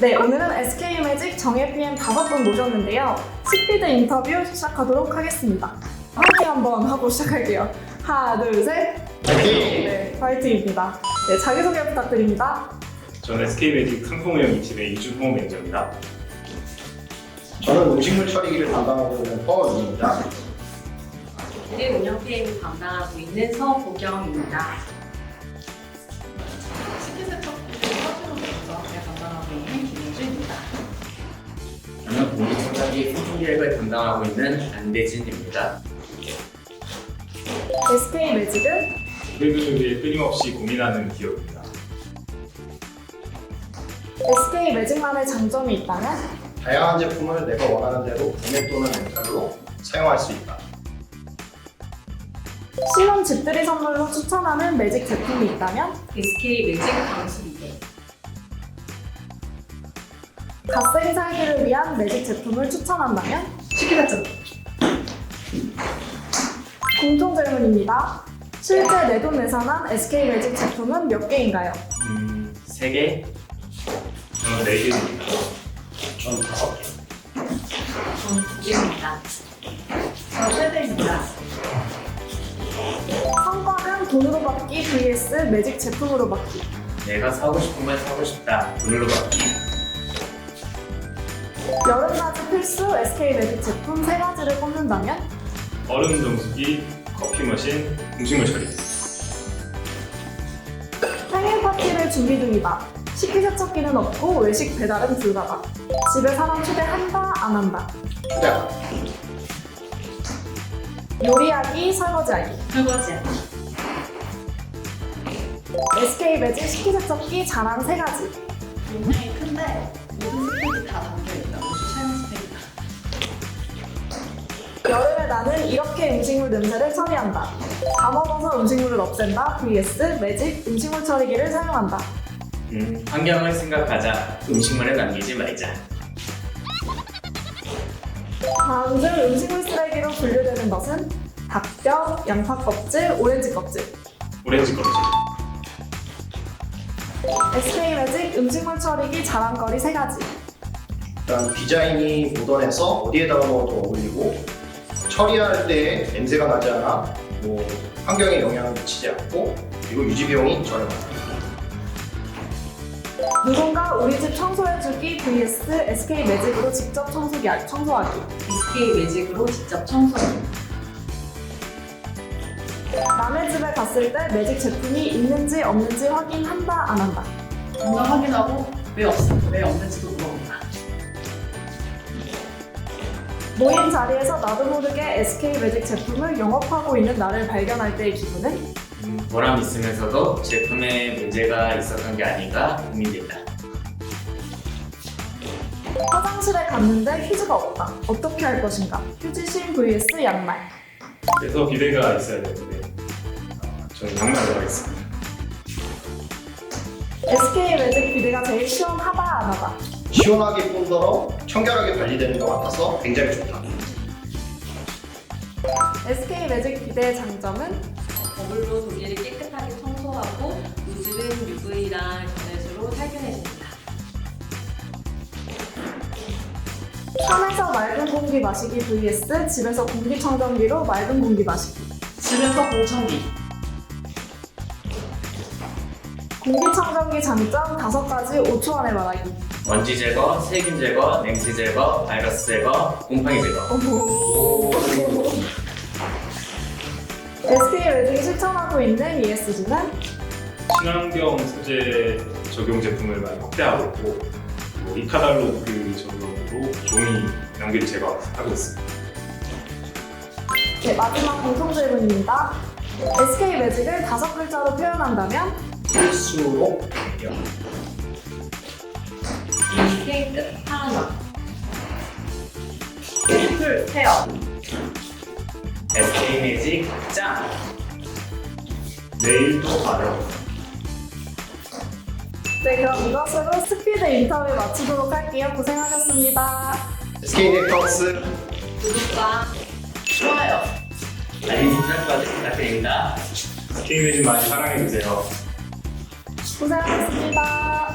네, 오늘은 SK 매직 정예 PM 다섯 분 모셨는데요. 식비드 인터뷰 시작하도록 하겠습니다. 화이팅 한번 하고 시작할게요. 하나, 둘, 셋. 파이팅! 네, 화이팅입니다. 네, 자기소개 부탁드립니다. 저는 SK매직 상품운영 2팀의 이준호 매니저입니다. 저는 음식물 처리기를 담당하고 있는 허은입니다. 네, 운영 PM 담당하고 있는 서보경입니다. 공기청소기 소통계획을 담당하고 있는 안대진입니다. SK 매직은 위해 끊임없이 고민하는 기업입니다. SK 매직만의 장점이 있다면 다양한 제품을 내가 원하는 대로 구매 또는 렌탈로 사용할 수 있다. 신혼 집들이 선물로 추천하는 매직 제품이 있다면 SK 매직 방수비대, 갓생 살기를 위한 매직 제품을 추천한다면 식기세척, 공통 질문입니다. 실제 내돈 내산한 SK 매직 제품은 몇 개인가요? 음, 세 개? 저는 4개입니다. 저는 다섯 개. 저는 두 개입니다. 저 세대입니다. 성과금 돈으로 받기 vs 매직 제품으로 받기. 내가 사고 싶은 걸 사고 싶다. 돈으로 받기. 여름맞이 필수 SK 매직 제품 세 가지를 꼽는다면 얼음 정수기, 커피 머신, 음식물 처리. 생일 파티를 준비 중이다. 식기세척기는 없고 외식 배달은 불가다. 집에 사람 초대한다 안 한다. 휴대가 요리하기 설거지하기. 설거지하기, SK 매직 식기세척기 자랑 세 가지. 굉장히 큰데 모든 스펙 나는 이렇게 음식물 냄새를 처리한다. 다 먹어서 음식물을 없앤다. vs 매직 음식물 처리기를 사용한다. 음, 환경을 생각하자. 음식물에 남기지 말자. 다음 중 음식물 쓰레기로 분류되는 것은 닭뼈, 양파 껍질, 오렌지 껍질. 오렌지 껍질. SK 매직 음식물 처리기 자랑거리 세 가지. 일단 디자인이 모던해서 어디에다가 넣어도 어울리고 처리할 때 냄새가 나지 않아 뭐 환경에 영향을 미치지 않고 그리고 유지 비용이 저렴하다. 누군가 우리 집 청소해주기 vs SK 매직으로 직접 청소기, 청소하기. SK 매직으로 직접 청소하기, 남의 집에 갔을 때 매직 제품이 있는지 없는지 확인한다 안 한다. 정말 확인하고 왜 없음, 왜 없는지도 물어본다. 모임 자리에서 나도 모르게 SK 매직 제품을 영업하고 있는 나를 발견할 때의 기분은 음, 보람 있으면서도 제품에 문제가 있었던 게 아닌가 고민된다. 화장실에 갔는데 휴지가 없다. 어떻게 할 것인가? 휴지심 vs 양말. 그래서 비대가 있어야 되는데 어, 저는 양말로 하겠습니다. SK 매직 비데가 제일 시원하다 안 하다. 시원하게 뿐더러 청결하게 관리되는 것 같아서 굉장히 좋다. SK 매직 비데의 장점은 버블로 도기를 깨끗하게 청소하고 물질은 UV랑 전해수로 살균해줍니다. 산에서 맑은 공기 마시기 vs 집에서 공기청정기로 맑은 공기 마시기. 집에서 공청기, 공기청정기 장점 다섯 가지 5초 안에 말하기. 먼지 제거, 세균 제거, 냉치 제거, 바이러스 제거, 곰팡이 제거. 어머. SK 매직이 실천하고 있는 ESG는 친환경 소재 적용 제품을 많이 확대하고 있고 그리고 이카달로그 적용으로 종이 연기를 제거하고 있습니다. 네, 마지막 공통 질문입니다. SK 매직을 다섯 글자로 표현한다면 필 수로 영. 인생 끝판왕, 풀 헤어, SK 매직 짱! 내일 또 봐요. 네, 그럼 이것으로 스피드 인터뷰 마치도록 할게요. 고생하셨습니다. SK 넥터스 구독과 좋아요, 알림 설정까지 부탁드립니다. SK매직 많이 사랑해주세요. 고생하셨습니다.